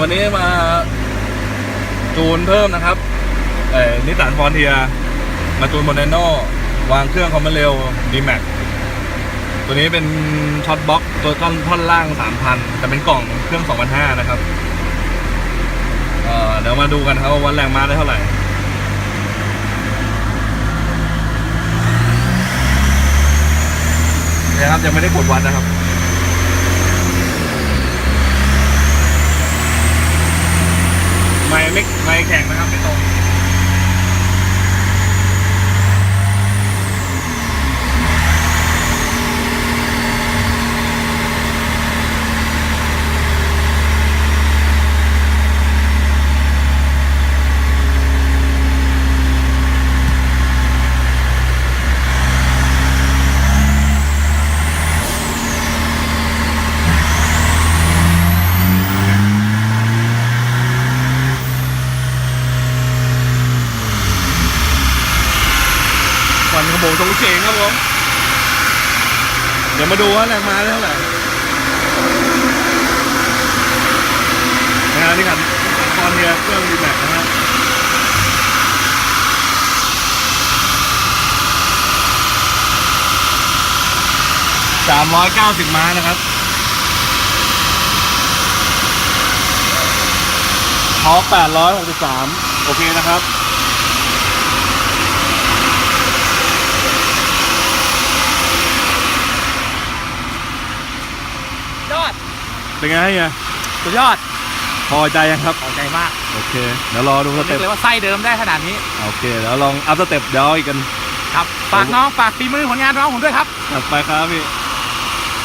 วันนี้มาจูนเพิ่มนะครับเอ่นิสสันฟอนเทียมาจูนบนไดโนวางเครื่องคอมมานเร็วดีแม็กตัวนี้เป็นช็อตบ็อกตัวท่อนท่อนล่าง 3,000 แต่เป็นกล่องเครื่อง 2,500 นะครับเอ่อเดี๋ยวมาดูกันครับว่าวัดแรงม้าได้เท่าไหร่นี่ยครับยังไม่ได้กดวัดนะครับ ไม่ไม่ไม่แข็งนะครับไม่ตรง วันขโมงตรงเชงครับผม เดี๋ยวมาดูว่าแรงม้าได้เท่าไหร่นะฮะนี่ครับตอนเนี้ยเครื่องดีแม็กนะฮะสามร้อยเก้าสิบม้านะครับท็อปแปดร้อยหกสิบสามโอเคนะครับ ยอด เป็นไงเฮียสุดยอดพอใจยังครับพอใจมากโอเคเดี๋ยวรอดูสเรีเต็ยปกเลยว่าไส้เดิมได้ขนาดนี้โอเคเดี๋ยวลองอัพสเต็ปเดี๋ยวอีกกันครับฝากน้องฝากฝีมือผลงานน้องผมด้วยครับถัดไปครับพี่